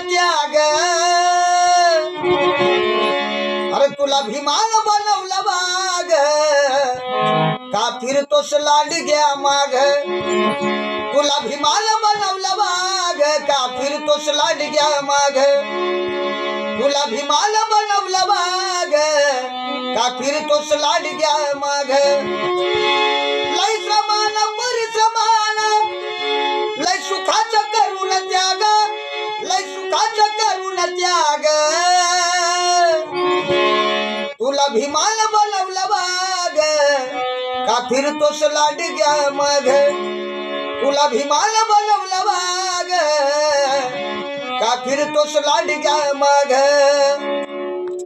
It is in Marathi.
त्याग अरे तुला भीमान बनवलं बाग. का फिरतोस लाड घ्या माग? तुला भीमान बनवलं बाग. का फिरतोस लाड घ्या माग? तुला भीमान बनवलं बाग. का फिरतोस लाड घ्या माग? लय समान परिसमान लय सुखाच करून त्या त्याग. तुला भीमाल बोलवलं बाग का फिरतोस लांडग्या मग? तुला भीमाल बोलवलं बाग का फिरतोस लांडग्या मग?